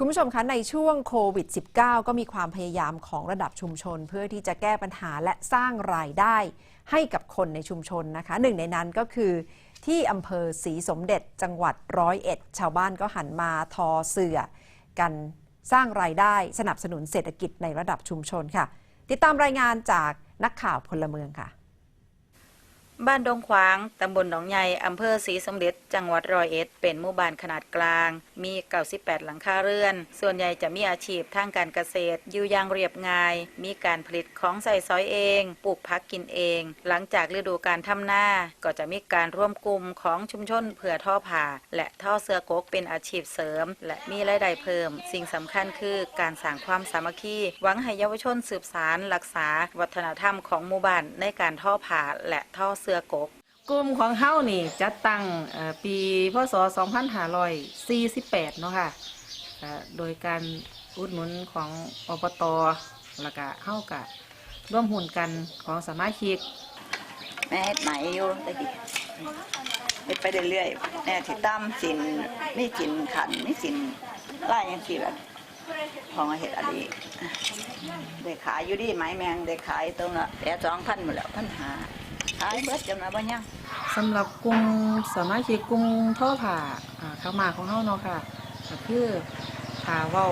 คุณผู้ชมคะในช่วงโควิด -19 ก็มีความพยายามของระดับชุมชน เพื่อที่จะแก้ปัญหาและสร้างรายได้ให้กับคนในชุมชนนะคะ หนึ่งในนั้นก็คือที่อำเภอศรีสมเด็จจังหวัดร้อยเอ็ดชาวบ้านก็หันมาทอเสื่อ กันสร้างรายได้สนับสนุนเศรษฐกิจในระดับชุมชนค่ะ ติดตามรายงานจากนักข่าวพลเมืองค่ะ บ้านดงขวาง ตำบลหนองใหญ่อำเภอศรีสมเด็จ จังหวัดร้อยเอ็ด เป็นหมู่บ้านขนาดกลาง มี 98 หลังคาเรือน ส่วนใหญ่จะมีอาชีพทางการเกษตร อยู่อย่างเรียบง่าย มีการผลิตของใส่ซอยเอง ปลูกพักกินเอง หลังจากฤดูการทำนาก็จะมีการร่วมกลุ่มของชุมชนเผื่อท่อผ่า และท่อเสื้อกกเป็นอาชีพเสริม และมีรายได้เพิ่ม สิ่งสำคัญคือการสร้างความสามัคคี หวังให้เยาวชนสืบสารรักษา วัฒนธรรมของหมู่บ้านในการท่อผ่าและท่อเสอกกกลุ่มของเฮานี่จัดตั้งเอ่อปีพศ 2548 เนาะค่ะเอ่อโดยการอุดหนุนของอบตแล้วก็เฮากะร่วมหุ้นกันของสมาชิก แม่เฮ็ดไหมอยู่ตะกี้เฮ็ดไปเรื่อยๆแม่สิตามสินมีสินขันมีสินไล่ยังสิแบบ ของเฮ็ดอันนี้ได้ขายอยู่ดีไหมแมงได้ขายตรงละแต่สองพันหมดแล้วพันหาขายเบิดจนมาบ่ยังสำหรับกลุ่มสามาชิกกลุ่มท่อผ่าอ่าเข้ามาของเฮาเนาะค่ะก็คือถ้าว้า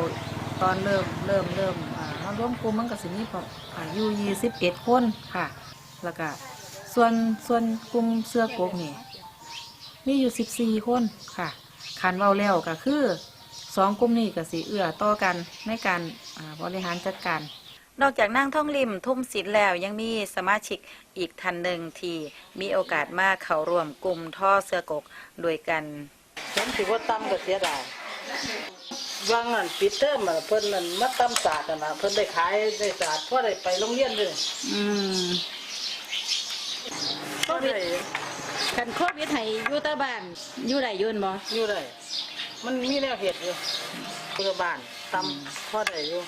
ตอนเริ่มเริ่มเริ่มอ่าเฮาร่วมกลุ่มมันก็สิมีประอายุ21คนค่ะ แล้วก็ส่วนส่วนกลุ่มเสื้อกกนี่มีอยู่14คนค่ะคันเว้าแล้วก็คือ สองกลุ่มนี้ก็สิเอื้อต่อกันในการอ่าบริหารจัดการ นอกจากนั่งท่องริมทุ่มศิลป์แล้วยังมีสมาชิกอีกท่านหนึ่งที่มีโอกาสมาเข้าร่วมกลุ่มท่อเสื้อกกโดยกันผมสิว่าตั้มก็เสียดายว่างนั่นปิดเทอมอะเพิ่นนั่นมาตั้มศาสตร์อะนะเพิ่นได้ขายได้ศาสตร์เพราะได้ไปโรงเรียนเลยอืมก็ได้คันโควิดให้อยู่แตาบ้านอยู่ได้อยืนบ่อยู่ได้ มันมีแนวเหตุอยู่พุทธบาลตั้มพอได้อยู่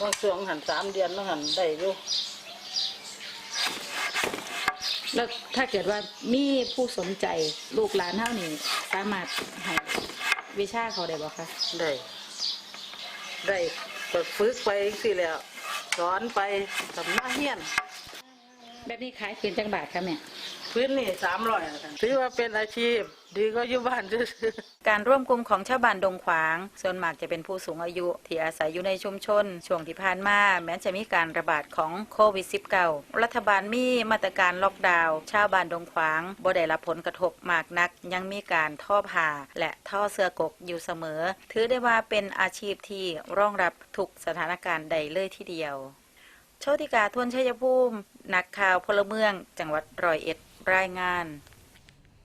บางช่วงหันสามเดือนบางหันได้อยู่แล้วถ้าเกิดว่ามีผู้สนใจลูกหลานเท่านี้สามารถให้วิชาเขาได้บ่คะได้ ได้ก็ฝึกไปสิแหล้วสอนไปทำหน้าเฮียน แบบนี้ขายคืนจังบาทค่ะแม่ พื้นนี่สามร้อยถือว่าเป็นอาชีพ ดีก็อยู่บ้านซื่อๆการร่วมกลุ่มของชาวบ้านดงขวาง ส่วนมากจะเป็นผู้สูงอายุ ที่อาศัยอยู่ในชุมชน ช่วงที่ผ่านมาแม้จะมีการระบาดของโควิด -19 รัฐบาลมีมาตรการล็อกดาวน์ชาวบ้านดงขวางบ่ได้รับผลกระทบมากนัก ยังมีการท่อผ่าและท่อเสื้อกกอยู่เสมอ ถือได้ว่าเป็นอาชีพที่รองรับทุกสถานการณ์ใดเลยทีเดียว โชติกาทวนชัยภูมิ นักข่าวพลเมือง จังหวัดร้อยเอ็ดรายงาน